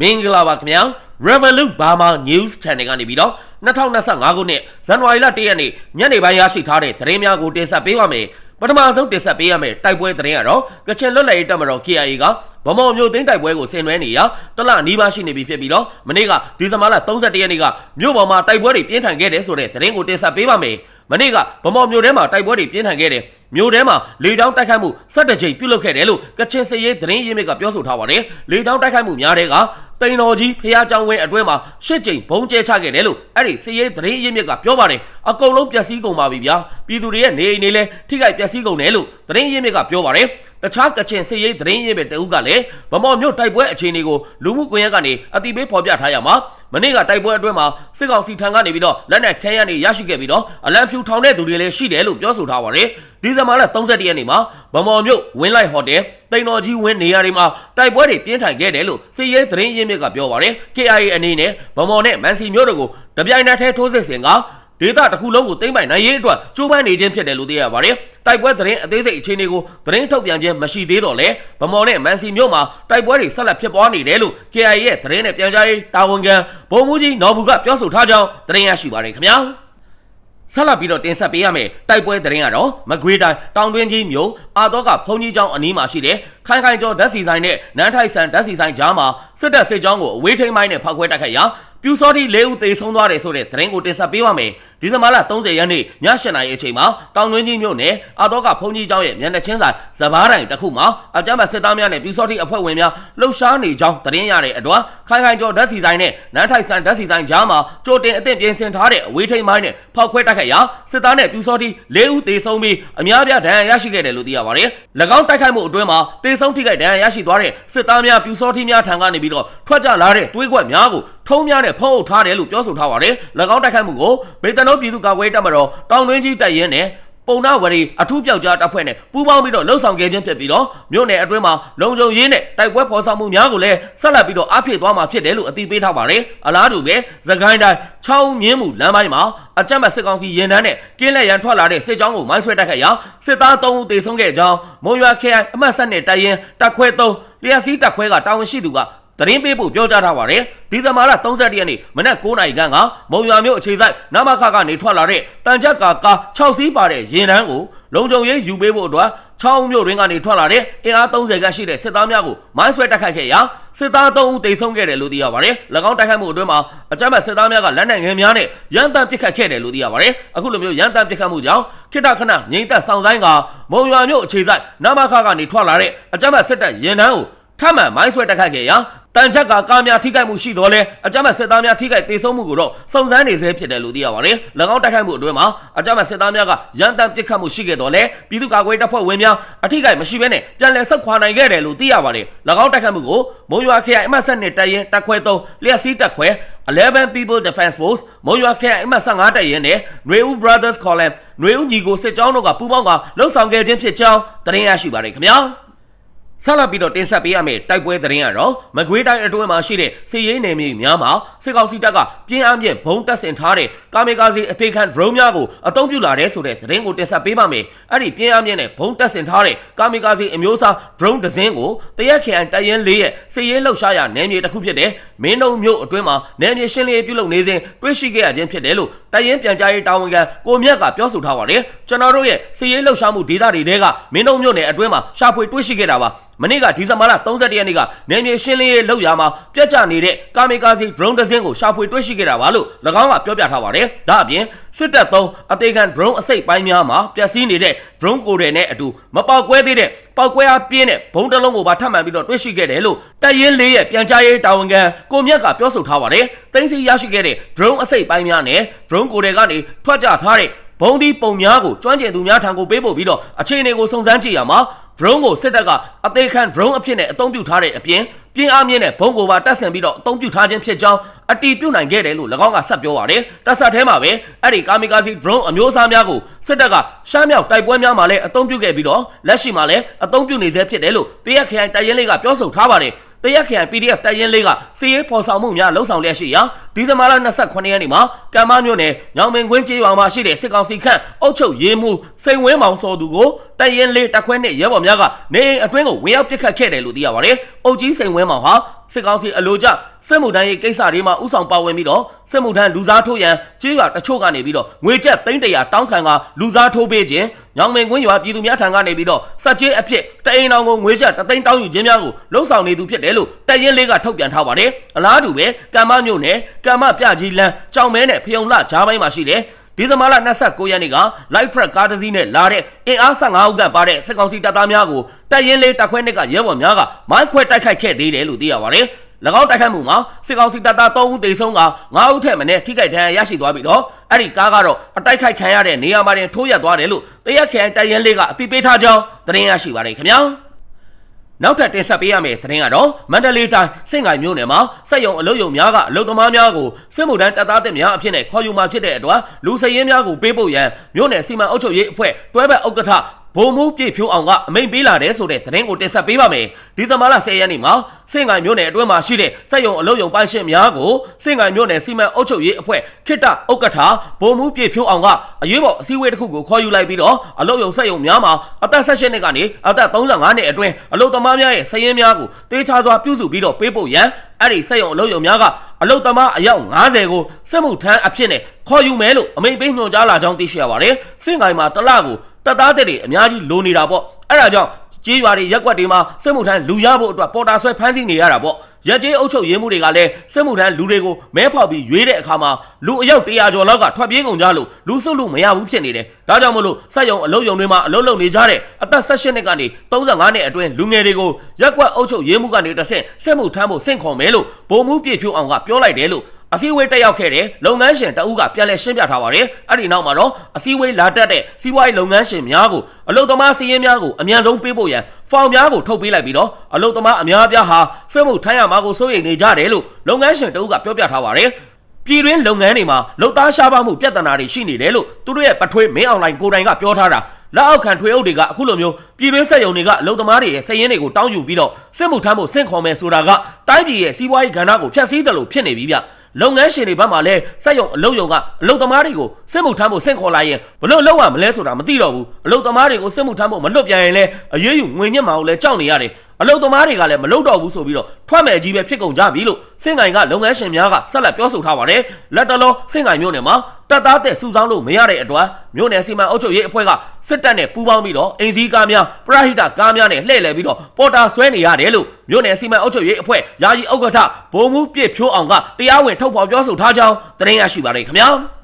မင်္ဂလာပါခင်ဗျာ Revolut Burma News Channel ကနေပြီးတော့2025ခုနှစ်ဇန်နဝါရီလ1ရက်နေ့ညနေပိုင်းရရှိထားတဲ့သတင်းများကိုတင်ဆက်ပေးပါမယ်ပထမဆုံးတင်ဆက်ပေးရမယ့်တိုက်ပွဲသတင်းကတော့ကချင်လွတ်လပ်ရေးတပ်မတော် KIA ကဗမော်မျိုးသိန်းတိုက်ပွဲကိုဆင်နွှဲနေရတလနီးပါးရှိနေပြီဖြစ်ပြီးတော့မနေ့ကဒီဇင်ဘာလ31ရက်နေ့ကမြို့ပေါ်မှာတိုက်ပွဲတွေပြင်းထန်ခဲ့တယ်ဆိုတဲ့သတင်းကိုတင်ဆက်ပေးပါမယ်မနေ့ကဗမော်မျိုးထဲမှာတိုက်ပွဲတွေပြင်းထန်ခဲ့တယ် မြို့ထဲမှာလေကြောင်းတိုက်ခိုက်မှု17ကြိမ်ပြုလုပ်ခဲ့တယ်လို့ကချင်စရေးသတင်းရင်းမြစ်ကပြောဆိုထားပါတယ်လေကြောင်းတိုက်ခိုက်မှုများတဲ့ကတိန်တော်ကြီးဖះเจ้าဝင်းအတွင်းမှာရှစ်ကြိမ်ဘုံကျဲချခဲ့တယ်လို့အဲ့ဒီစရေးသတင်းရင်းမြစ်ကပြောပါတယ်အကုန်လုံးပျက်စီးကုန်ပါပြီဗျာပြည်သူတွေရဲ့နေအိမ်တွေလည်းထိခိုက်ပျက်စီးကုန်တယ်လို့သတင်းရင်းမြစ်ကပြောပါတယ် တခြားကချင်စရေးသတင်းရင်းမြစ်တအုပ်ကလည်းဗမော်မြို့တိုက်ပွဲအခြေအနေကိုလူမှုကွန်ရက်ကနေအတိပေးဖော်ပြထားရမှာမနေ့ကတိုက်ပွဲအတွင်းမှာစစ်ကောင်စီထံကနေပြီးတော့လက်နက်ခဲယမ်းတွေရရှိခဲ့ပြီးတော့အလံဖြူထောင်တဲ့သူတွေလည်းရှိတယ်လို့ပြောဆိုထားပါတယ်ဒီဇင်ဘာလ31ရက်နေ့မှာဗမော်မြို့ဝင်းလိုက်ဟိုတယ်တိန်တော်ကြီးဝင်းနေရာတွေမှာတိုက်ပွဲတွေပြင်းထန်ခဲ့တယ်လို့စစ်ရေးသတင်းရင်းမြစ်ကပြောပါတယ် KIA အနေနဲ့ဗမော်နဲ့မန်စီမြို့တို့ကိုတပြိုင်နက်တည်းထိုးစစ်ဆင်က ဒေသတစ်ခုလုံးကိုသိမ်းပိုင်နိုင်ရေးအတွက်ကြိုးပမ်းနေခြင်းဖြစ်တယ်လို့သိရပါတယ်။တိုက်ပွဲသတင်းအသေးစိတ်အခြေအနေကိုသတင်းထုတ်ပြန်ခြင်းမရှိသေးတော့လေဗမော်နဲ့မန်စီမြို့မှာတိုက်ပွဲတွေဆက်လက်ဖြစ်ပွားနေတယ်လို့ KIA ရဲ့သတင်းနဲ့ပြန်ကြားရေးတာဝန်ခံဗိုလ်မှူးကြီးနော်ဘူးကပြောဆိုထားကြောင်းသတင်းရရှိပါတယ်ခင်ဗျာ။ဆက်လက်ပြီးတော့တင်ဆက်ပေးရမယ်တိုက်ပွဲသတင်းကတော့မကွေးတိုင်းတောင်တွင်းကြီးမြို့အာတော့ကဖုန်ကြီးကျောင်းအနီးမှာရှိတဲ့ခိုင်ခိုင်ကျော်ဓာတ်စီဆိုင်နဲ့နန်းထိုက်ဆန်ဓာတ်စီဆိုင်ကြားမှာစစ်တပ်စစ်ကြောင်းကိုအဝေးထိန်မိုင်းနဲ့ဖောက်ခွဲတိုက်ခိုက်ရာ ပြူစောတိ၄ဦးသေဆုံးသွားတယ်ဆိုတဲ့သတင်းကိုတင်ဆက်ပေးပါမယ်ဒီဇင်ဘာလ30ရက်နေ့ည7:00နာရီအချိန်မှာတောင်တွင်းကြီးမြို့နယ်အာတော့ကဖုန်ကြီးကျောင်းရဲ့မျက်နှာချင်းဆိုင်စပားတိုင်တစ်ခုမှာအကြမ်းဖက်စစ်သားများနဲ့ပြူစောတိအဖွဲ့ဝင်များလှုပ်ရှားနေကြောင်းသတင်းရတဲ့အတွက်ခိုင်ခိုင်ကျော်ဓာတ်စီဆိုင်နဲ့နန်းထိုက်ဆန်ဓာတ်စီဆိုင်ကြားမှာကြိုတင်အသင့်ပြင်ဆင်ထားတဲ့အဝေးထိန်မိုင်းနဲ့ဖောက်ခွဲတိုက်ခိုက်ရာစစ်သားနဲ့ပြူစောတိ၄ဦးသေဆုံးပြီးအများပြားဒဏ်ရာရရှိခဲ့တယ်လို့သိရပါတယ်၎င်းတိုက်ခိုက်မှုအတွင်းမှာသေဆုံးထိခိုက်ဒဏ်ရာရရှိသွားတဲ့စစ်သားများပြူစောတိများထံကနေပြီးတော့ထွက်ကြလာတဲ့တွေးကွက်များကိုထုံးများနဲ့ဖုံးအုပ်ထားတယ်လို့ပြောဆိုထားပါတယ်၎င်းတိုက်ခိုက်မှုကိုမေတ္တနိုးပြည်သူ့ကာကွယ်တပ်မတော်တောင်တွင်းကြီးတပ်ရင်းနဲ့ပုံနာဝရီအထူးပြောက်ကြားတပ်ဖွဲ့နဲ့ပူးပေါင်းပြီးတော့လှုပ်ဆောင်ခဲ့ခြင်းဖြစ်ပြီးတော့မြို့နယ်အတွင်းမှာလုံခြုံရေးနဲ့တိုက်ပွဲဖော်ဆောင်မှုများကိုလည်းဆက်လက်ပြီးတော့အားဖြည့်သွားမှာဖြစ်တယ်လို့အသိပေးထားပါတယ်အလားတူပဲသခိုင်းတိုင်းချောင်းမြင်းမှုလမ်းပိုင်းမှာအကြမ်းမဲ့စစ်ကောင်စီရင်တန်းနဲ့ကင်းလက်ရန်ထွက်လာတဲ့စစ်ကြောင်းကိုမိုင်းဆွဲတိုက်ခိုက်ရာစစ်သား3ဦးသေဆုံးခဲ့ကြောင်းမုံရွာခရိုင်အမှတ်7နဲ့တပ်ရင်းတပ်ခွဲ3လျှက်စီးတပ်ခွဲကတာဝန်ရှိသူက သတင်းပေးဖို့ပြောကြားထားပါတယ်ဒီဇင်ဘာလ31ရက်နေ့မနက်9:00နာရီခန့်ကမုံရွာမြို့အခြေစိုက်နမခကနေထွက်လာတဲ့တန်ချက်ကာကာ6စီးပါတဲ့ရင်တန်းကိုလုံခြုံရေးယူပေးဖို့အတွက်ချောင်းမြို့ရင်းကနေထွက်လာတဲ့အင်အား30ခန့်ရှိတဲ့စစ်သားများကိုမိုင်းဆွဲတိုက်ခိုက်ခဲ့ရာစစ်သား3ဦးသေဆုံးခဲ့တယ်လို့သိရပါတယ်၎င်းတိုက်ခိုက်မှုအတွင်းမှာအကြမ်းဖက်စစ်သားများကလက်နက်ငယ်များနဲ့ရန်တမ်းပစ်ခတ်ခဲ့တယ်လို့သိရပါတယ်အခုလိုမျိုးရန်တမ်းပစ်ခတ်မှုကြောင့်ခိတခဏငြိမ်သက်ဆောင်ဆိုင်ကမုံရွာမြို့အခြေစိုက်နမခကနေထွက်လာတဲ့အကြမ်းဖက်စစ်တပ်ရင်တန်းကိုထပ်မံမိုင်းဆွဲတိုက်ခိုက်ခဲ့ရာ တန်ချက်ကကားများထိခိုက်မှုရှိတော့လဲအကြမ်းဖက်စစ်သားများထိခိုက်ဒေဆုံးမှုကိုတော့စုံစမ်းနေဆဲဖြစ်တယ်လို့သိရပါတယ်။၎င်းတိုက်ခိုက်မှုအတွင်းမှာအကြမ်းဖက်စစ်သားများကရန်တမ်းပစ်ခတ်မှုရှိခဲ့တော့လဲပြည်သူ့ကာကွယ်တပ်ဖွဲ့ဝင်များအထိခိုက်မရှိဘဲနဲ့ပြန်လည်ဆုတ်ခွာနိုင်ခဲ့တယ်လို့သိရပါတယ်။၎င်းတိုက်ခိုက်မှုကိုမုံရွာခရိုင်အမှတ်7နဲ့တပ်ရင်းတပ်ခွဲ3လျှက်စီးတပ်ခွဲ11 People Defense Force မုံရွာခရိုင်အမှတ်15တပ်ရင်းနဲ့ Neu Brothers Column Neu ညီကိုစစ်ကြောင်းတို့ကပူးပေါင်းကလှုပ်ဆောင်ခဲ့ခြင်းဖြစ်ကြောင်းသတင်းရရှိပါတယ်ခင်ဗျာ။ ဆက်လက်ပြီးတော့တင်ဆက်ပေးရမယ့်တိုက်ပွဲသတင်းကတော့မကွေးတိုင်းအတွင်းမှာရှိတဲ့စစ်ရေးနယ်မြေများမှာစစ်ကောင်စီတပ်ကပြင်းအားဖြင့်ဘုံတက်ဆင်ထားတဲ့ကာမီကာဇီအသေးခံ drone များကိုအသုံးပြုလာတဲ့ဆိုတဲ့သတင်းကိုတင်ဆက်ပေးပါမယ်။အဲ့ဒီပြင်းအားဖြင့်နဲ့ဘုံတက်ဆင်ထားတဲ့ကာမီကာဇီအမျိုးအစား drone တစ်စင်းကိုတရက်ခရိုင်တရင်လေးရဲ့စစ်ရေးလှုပ်ရှားရာနယ်မြေတစ်ခုဖြစ်တဲ့မင်းတုံမြို့အတွင်းမှာနယ်မြေရှင်းလင်းရေးပြုလုပ်နေစဉ်တွေ့ရှိခဲ့ရခြင်းဖြစ်တယ်လို့တရင်ပြန်ကြားရေးတာဝန်ခံကိုမြတ်ကပြောဆိုထားပါတယ်။ကျွန်တော်တို့ရဲ့စစ်ရေးလှုပ်ရှားမှုဒေသတွေတဲကမင်းတုံမြို့နယ်အတွင်းမှာရှာဖွေတွေ့ရှိခဲ့တာပါ။ မနေ့ကဒီဇင်ဘာလ31ရက်နေ့ကနယ်မြေရှင်းလင်းရေးလုပ်ရာမှာပြက်ကျနေတဲ့ကာမီကာစီ drone တစ်စင်းကိုရှာဖွေတွေ့ရှိခဲ့တာပါလို့၎င်းကပြောပြထားပါတယ်။ဒါအပြင်စစ်တပ်သုံးအသေးခံ drone အစိတ်ပိုင်းများမှာပျက်စီးနေတဲ့ drone ကိုယ်တွေနဲ့အတူမပေါက်ကွဲသေးတဲ့ပေါက်ကွဲအားပြင်းတဲ့ဘုံတစ်လုံးကိုပါထပ်မံပြီးတော့တွေ့ရှိခဲ့တယ်လို့တပ်ရင်းလေးရဲ့ပြန်ကြားရေးတာဝန်ခံကိုမြတ်ကပြောဆိုထားပါတယ်။တင်းစီရရှိခဲ့တဲ့ drone အစိတ်ပိုင်းများနဲ့ drone ကိုယ်တွေကနေထွက်ကြထားတဲ့ဘုံဒီပုံများကိုကျွမ်းကျင်သူများထံကိုပေးပို့ပြီးတော့အခြေအနေကိုစုံစမ်းကြည့်ရမှာ drone ကိုစစ်တပ်ကအသေးခံ drone အဖြစ်နဲ့အသုံးပြုထားတဲ့အပြင်ပြင်းအားမြင့်တဲ့ဘုံကိုပါတပ်ဆင်ပြီးတော့အသုံးပြုထားခြင်းဖြစ်ကြောင်းအတီးပြုတ်နိုင်ခဲ့တယ်လို့၎င်းကဆက်ပြောပါတယ်။တပ်ဆက်ထဲမှာပဲအဲ့ဒီကာမီကာစီ drone အမျိုးအစားများကိုစစ်တပ်ကရှမ်းမြောက်တိုက်ပွဲများမှာလည်းအသုံးပြုခဲ့ပြီးတော့လက်ရှိမှာလည်းအသုံးပြုနေဆဲဖြစ်တယ်လို့တရက်ခရိုင်တိုင်ရင်လေးကပြောဆိုထားပါတယ်။ တရက်ခရိုင် PDF တပ်ရင်းလေးကစီရေးဖော်ဆောင်မှုများလှုပ်ဆောင်လျက်ရှိရာဒီဇင်ဘာလ28ရက်နေ့မှာကံမမြို့နယ်ညောင်မင်ကွင်းကျေးရွာမှာရှိတဲ့စစ်ကောင်စီခန့်အုပ်ချုပ်ရေးမှူးစိန်ဝင်းမောင်စောသူကိုတပ်ရင်းလေးတပ်ခွဲနဲ့ရဲဘော်များကနေအိမ်အတွင်းကိုဝင်ရောက်ပစ်ခတ်ခဲ့တယ်လို့သိရပါတယ်။အုပ်ကြီးစိန်ဝင်းမောင်ဟာစစ်ကောင်စီအလို့ကျစစ်မှုထမ်းရေးကိစ္စတွေမှာဥဆောင်ပါဝင်ပြီးတော့စစ်မှုထမ်းလူစားထိုးရန်ကြေးရွာတချို့ကနေပြီးတော့ငွေကျပ်300တောင်းခံကလူစားထိုးပေးခြင်းညောင်မင်ကွင်းရွာပြည်သူများထံကနေပြီးတော့စက်ကြေးအဖြစ်တအိမ်တော်ကိုငွေကျပ်3သိန်းတောင်းယူခြင်းများကိုလှုံ့ဆော်နေသူဖြစ်တယ်လို့တပ်ရင်းလေးကထုတ်ပြန်ထားပါတယ်အလားတူပဲကံမမြို့နယ်ကံမပြကြီးလန်းကြောင်မဲနဲ့ဖယုံလှဂျားပိုင်းမှာရှိတယ်ဒီဇင်ဘာလ29ရက်နေ့က light truck ကားတစ်စီးနဲ့လာတဲ့အင်အား15ဦးကပါတဲ့စစ်ကောင်စီတပ်သားများကိုတပ်ရင်းလေးတပ်ခွဲနှစ်ကရဲဘော်များကမိုင်းခွဲတိုက်ခိုက်ခဲ့သေးတယ်လို့သိရပါတယ်။၎ င်းတိုက်ခိုက်မှုမှာစစ်ကောင်စီတပ်သား3ဦးသေဆုံးက9ဦးထက်မနည်းထိခိုက်ဒဏ်ရာရရှိသွားပြီးတော့အဲ့ဒီကားကတော့အတိုက်ခိုက်ခံရတဲ့နေရာမှာတင်ထိုးရက်သွားတယ်လို့တရက်ခရိုင်တပ်ရင်းလေးကအသိပေးထားကြောင်းသတင်းရရှိပါတယ်ခင်ဗျာ။နောက်ထပ်တင်ဆက်ပေးရမယ့်သတင်းကတော့မန္တလေးတိုင်းစင်ကိုင်မြို့နယ်မှာစက်ရုံအလုပ်ရုံများကအလုပ်သမားများကိုစစ်မှုထမ်းတပ်သားတင်များအဖြစ်နဲ့ခေါ်ယူมาဖြစ်တဲ့အတွက်လူစည်ရင်းများကိုပေးပို့ရန်မြို့နယ်စီမံအုပ်ချုပ်ရေးအဖွဲ့တွဲဘက်ဥက္ကဋ္ဌ ဘုံမူပြည့်ဖြိုးအောင်ကအမိန့်ပေးလာတဲ့ဆိုတဲ့သတင်းကိုတင်ဆက်ပေးပါမယ်ဒီဇင်ဘာလ10ရက်နေ့မှာစင်ကိုင်မြို့နယ်အတွင်းမှာရှိတဲ့စက်ရုံအလုပ်ရုံပိုင်ရှင်များကိုစင်ကိုင်မြို့နယ်စီမံအုပ်ချုပ်ရေးအဖွဲ့ခိတ္တဥက္ကဋ္ဌဘုံမူပြည့်ဖြိုးအောင်ကအရေးပေါ်အစည်းအဝေးတစ်ခုကိုခေါ်ယူလိုက်ပြီးတော့အလုပ်ရုံစက်ရုံများမှာအသက်16နှစ်ကနေအသက်35နှစ်အတွင်းအလုပ်သမားများရဲ့စည်ရင်းများကိုတေးချစွာပြုစုပြီးတော့ပေးပို့ရန်အဲ့ဒီစက်ရုံအလုပ်ရုံများကအလုတ်သမားအယောက်90ကိုစစ်မှုထမ်းအဖြစ်နဲ့ခေါ်ယူမယ်လို့အမိန့်ပေးညွှန်ကြားလာကြောင်းသိရှိရပါတယ်။စင်ကိုင်မှာတစ်လကို တပ်သားတွေအများကြီးလိုနေတာပေါ့။အဲ့ဒါကြောင့်ကြေးရွာတွေရက်ွက်တွေမှာစစ်မှုထမ်းလူရဖို့အတွက်ပေါ်တာဆွဲဖမ်းဆီးနေရတာပေါ့။ရက်ကျေးအုပ်ချုပ်ရေးမှုတွေကလည်းစစ်မှုထမ်းလူတွေကိုမဲဖောက်ပြီးရွေးတဲ့အခါမှာလူအယောက်100ကျော်လောက်ကထွက်ပြေးကုန်ကြလို့လူစုလို့မရဘူးဖြစ်နေတယ်။ဒါကြောင့်မလို့စက်ရုံအလုပ်ရုံတွေမှာအလုပ်လုပ်နေကြတဲ့အသက်18နှစ်ကနေ35နှစ်အတွင်းလူငယ်တွေကိုရက်ွက်အုပ်ချုပ်ရေးမှုကနေတစ်ဆင့်စစ်မှုထမ်းဖို့စင့်ခေါ်မယ်လို့ဗိုလ်မှူးပြည့်ဖြိုးအောင်ကပြောလိုက်တယ်လို့ အစည်းအဝေးတက်ရောက်ခဲ့တဲ့လုပ်ငန်းရှင်တအုပ်ကပြန်လည်ရှင်းပြထားပါတယ်။အဲ့ဒီနောက်မှာတော့အစည်းအဝေးလာတက်တဲ့စီးပွားရေးလုပ်ငန်းရှင်များကိုအလုပ်သမားစီးရင်များကိုအမြန်ဆုံးပေးဖို့ရန်ဖောင်များကိုထုတ်ပေးလိုက်ပြီးတော့အလုပ်သမားအများအပြားဟာစစ်မှုထမ်းရမှာကိုစိုးရိမ်နေကြတယ်လို့လုပ်ငန်းရှင်တအုပ်ကပြောပြထားပါတယ်။ပြည်တွင်းလုပ်ငန်းတွေမှာလုံသားရှားပါမှုပြဿနာတွေရှိနေတယ်လို့သူတို့ရဲ့ပထွေးမင်းအွန်လိုင်းကိုတိုင်ကပြောထားတာလက်အောက်ခံထွေအုပ်တွေကအခုလိုမျိုးပြည်တွင်းဆက်ယုံတွေကအလုံသမားတွေရဲ့စည်ရင်းတွေကိုတောင်းယူပြီးတော့စစ်မှုထမ်းဖို့စင့်ခေါ်မယ်ဆိုတာကတိုင်းပြည်ရဲ့စီးပွားရေးကဏ္ဍကိုဖျက်ဆီးတယ်လို့ဖြစ်နေပြီဗျ လုပ်ငန်းရှင်တွေဘက်မှာလည်းစက်ရုံအလုပ်ရုံကအလုပ်သမားတွေကိုစစ်မှုထမ်းဖို့စင့်ခေါ်လိုက်ရင်ဘလို့လောက်ရမလဲဆိုတာမသိတော့ဘူးအလုပ်သမားတွေကိုစစ်မှုထမ်းဖို့မလွတ်ပြန်ရင်လည်းအရေးယူငွေညစ်မှာကိုလည်းကြောက်နေရတယ် အလုပ်သမားတွေကလည်းမလုပ်တော့ဘူးဆိုပြီးတော့ထွက်မယ်ကြီးပဲဖြစ်ကုန်ကြပြီလို့စင်ကိုင်ကလုပ်ငန်းရှင်များကဆက်လက်ပြောဆိုထားပါတယ်လက်တလောစင်ကိုင်မြို့နယ်မှာတပ်သားတဲ့စုဆောင်းလို့မရတဲ့အတွက်မြို့နယ်စီမံအုပ်ချုပ်ရေးအဖွဲ့ကစစ်တပ်နဲ့ပူးပေါင်းပြီးတော့အင်စည်းကားများပရဟိတကားများနဲ့လှည့်လည်ပြီးတော့ပေါ်တာဆွဲနေရတယ်လို့မြို့နယ်စီမံအုပ်ချုပ်ရေးအဖွဲ့ယာယီဥက္ကဋ္ဌဘုံမှုပြည့်ဖြိုးအောင်ကတရားဝင်ထုတ်ဖော်ပြောဆိုထားကြောင်းသတင်းရရှိပါတယ်ခင်ဗျာ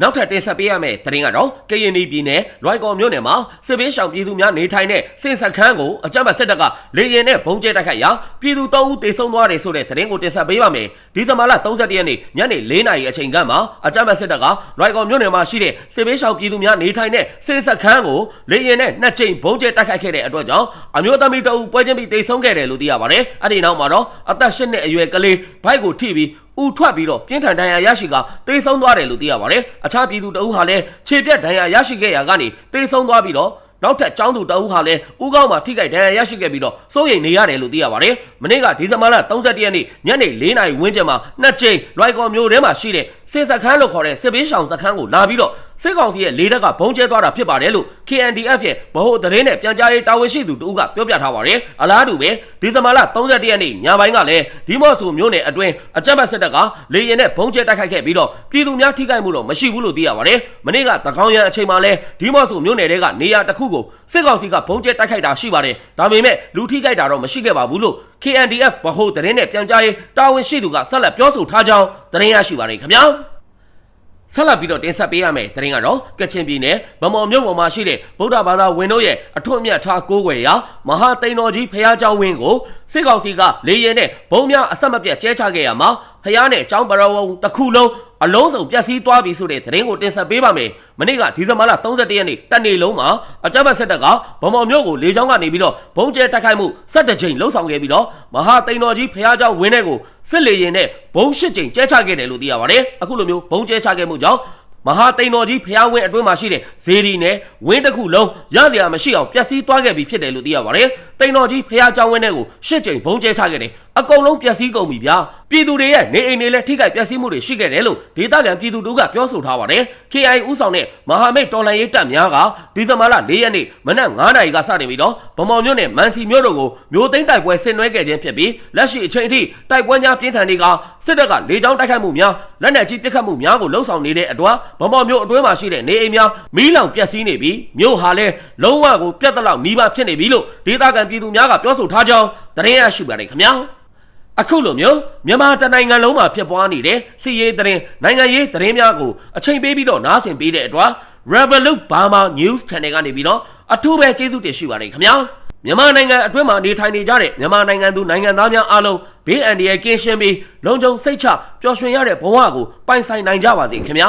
နောက်ထပ်တင်ဆက်ပေးရမယ့်သတင်းကတော့ကရင်ပြည်နယ်လွိုင်ကော်မြို့နယ်မှာစစ်ပေးရှောင်ပြည်သူများနေထိုင်တဲ့စစ်စခန်းကိုအကြမ်းဖက်စစ်တပ်ကလေရင်နဲ့ဘုံကျဲတိုက်ခိုက်ရာပြည်သူ၃ဦးသေဆုံးသွားတယ်ဆိုတဲ့သတင်းကိုတင်ဆက်ပေးပါမယ်။ဒီဇင်ဘာလ31ရက်နေ့ညနေ4နာရီအချိန်ကမှအကြမ်းဖက်စစ်တပ်ကလွိုင်ကော်မြို့နယ်မှာရှိတဲ့စစ်ပေးရှောင်ပြည်သူများနေထိုင်တဲ့စစ်စခန်းကိုလေရင်နဲ့နှစ်ကြိမ်ဘုံကျဲတိုက်ခိုက်ခဲ့တဲ့အတွက်ကြောင့်အမျိုးသမီးတအုပ်ပွဲချင်းပြီးသေဆုံးခဲ့တယ်လို့သိရပါတယ်။အဲ့ဒီနောက်မှာတော့အသက်၈နှစ်အရွယ်ကလေးဘိုက်ကိုထိပြီး ဥထွက်ပြီးတော့ပြင်းထန်ဒဏ်ရာရရှိကတေဆုံးသွားတယ်လို့သိရပါတယ်။အခြားပြည်သူတအုပ်ဟာလည်းခြေပြက်ဒဏ်ရာရရှိခဲ့ရာကနေတေဆုံးသွားပြီးတော့နောက်ထပ်ចောင်းသူတအုပ်ဟာလည်းဥကောင်းမှာထိခိုက်ဒဏ်ရာရရှိခဲ့ပြီးတော့စိုးရိမ်နေရတယ်လို့သိရပါတယ်။မနေ့ကဒီဇင်ဘာလ31ရက်နေ့ညနေ4နာရီဝန်းကျင်မှာနှစ်ကြိမ်လွိုင်ကော်မြို့ထဲမှာရှိတဲ့စစ်စခန်းလို့ခေါ်တဲ့စစ်ပေးရှောင်စခန်းကိုလာပြီးတော့ စစ်ကောင်စီရဲ့လေတပ်ကဘုံကျဲသွားတာဖြစ်ပါတယ်လို့ KNDF ရဲ့ဗဟိုသတင်းနဲ့ပြန်ကြားရေးတာဝန်ရှိသူတူကပြောပြထားပါတယ်။အလားတူပဲဒီဇင်ဘာလ31ရက်နေ့ညပိုင်းကလည်းဒီမော့ဆူမြို့နယ်အတွင်းအကြမ်းဖက်စစ်တပ်ကလေရင်နဲ့ဘုံကျဲတိုက်ခိုက်ခဲ့ပြီးတော့ပြည်သူများထိခိုက်မှုတော့မရှိဘူးလို့သိရပါတယ်။မနေ့ကတကောင်းရန်အချိန်မှာလဲဒီမော့ဆူမြို့နယ်တဲကနေရာတစ်ခုကိုစစ်ကောင်စီကဘုံကျဲတိုက်ခိုက်တာရှိပါတယ်။ဒါပေမဲ့လူထိခိုက်တာတော့မရှိခဲ့ပါဘူးလို့ KNDF ဗဟိုသတင်းနဲ့ပြန်ကြားရေးတာဝန်ရှိသူကဆက်လက်ပြောဆိုထားကြောင်းသတင်းရရှိပါတယ်ခင်ဗျာ။ ဆက်လက်ပြီးတော့တင်ဆက်ပေးရမယ့်သတင်းကတော့ကချင်ပြည်နယ်မမော်မြို့ပေါ်မှာရှိတဲ့ဗုဒ္ဓဘာသာဝင်တို့ရဲ့အထွတ်အမြတ်ထားကိုးကွယ်ရာမဟာတိန်တော်ကြီးဖရာကျောင်းဝင်းကိုစစ်ကောင်စီကလေရင်နဲ့ဘုံများအဆက်မပြတ်ကျဲချခဲ့ရမှာဖရာနဲ့ကျောင်းပရဝုံတစ်ခုလုံး အလုံးစုံပျက်စီးသွားပြီဆိုတဲ့သတင်းကိုတင်ဆက်ပေးပါမယ်။မနေ့ကဒီဇင်ဘာလ31ရက်နေ့တနေ့လုံးမှာအကြမ်းဖက်စစ်တပ်ကဗမော်မြို့ကိုလေကြောင်းကနေပြီးတော့ဘုံကျဲတိုက်ခိုက်မှု17ကြိမ်လှုပ်ဆောင်ခဲ့ပြီးတော့မဟာတိန်တော်ကြီးဖះเจ้าဝင်းတဲ့ကိုစစ်လေရင်နဲ့ဘုံ8ကြိမ်ကျဲချခဲ့တယ်လို့သိရပါတယ်။အခုလိုမျိုးဘုံကျဲချခဲ့မှုကြောင့် မဟာတိန်တော်ကြီးဖျားဝင်းအတွင်းမှာရှိတဲ့ဇေဒီနဲ့ဝင်းတစ်ခုလုံးရစရာမရှိအောင်ပျက်စီးသွားခဲ့ပြီဖြစ်တယ်လို့သိရပါတယ်။တိန်တော်ကြီးဖျားကျောင်းဝင်းထဲကိုရှစ်ကြိမ်ဘုံကျဲချခဲ့တယ်။အကုန်လုံးပျက်စီးကုန်ပြီဗျာ။ ပြည်သူတွေရဲ့နေအိမ်တွေလည်းထိခိုက်ပျက်စီးမှုတွေရှိခဲ့တယ်လို့ဒေသခံပြည်သူတို့ကပြောဆိုထားပါတယ်။ KI ဥဆောင်တဲ့မဟာမိတ်တော်လှန်ရေးတပ်များကဒီဇင်ဘာလ၄ရက်နေ့မနက်9:00နာရီကစတင်ပြီးတော့ဗမော်မြို့နယ်မန်စီမြို့တို့ကိုမျိုးသိမ်းတိုက်ပွဲဆင်နွှဲခဲ့ခြင်းဖြစ်ပြီးလက်ရှိအချိန်ထိတိုက်ပွဲများပြင်းထန်နေကစစ်တပ်ကလေကြောင်းတိုက်ခိုက်မှုများလက်နက်ကြီးပစ်ခတ်မှုများကိုလှုံ့ဆော်နေတဲ့အတွက်ဗမော်မြို့အတွင်းမှာရှိတဲ့နေအိမ်များမီးလောင်ပျက်စီးနေပြီးမြို့ဟာလည်းလုံးဝကိုပြတ်တလောက်နီးပါးဖြစ်နေပြီလို့ဒေသခံပြည်သူများကပြောဆိုထားကြောင်းသတင်းရရှိပါတယ်ခင်ဗျာ အခုလိုမျိုးမြန်မာတနိုင်ငံလုံးမှာဖြစ်ပွားနေတဲ့စီရေးသတင်းနိုင်ငံရေးသတင်းများကိုအချိန်ပေးပြီးတော့နားဆင်ပေးတဲ့အတွက် Revolut Burma News Channel ကနေပြီးတော့အထူးပဲကျေးဇူးတင်ရှိပါတယ်ခင်ဗျာမြန်မာနိုင်ငံအတွင်းမှာနေထိုင်နေကြတဲ့မြန်မာနိုင်ငံသူနိုင်ငံသားများအားလုံးဘေးအန္တရာယ်ကင်းရှင်းပြီးလုံခြုံစိတ်ချပျော်ရွှင်ရတဲ့ဘဝကိုပိုင်ဆိုင်နိုင်ကြပါစေခင်ဗျာ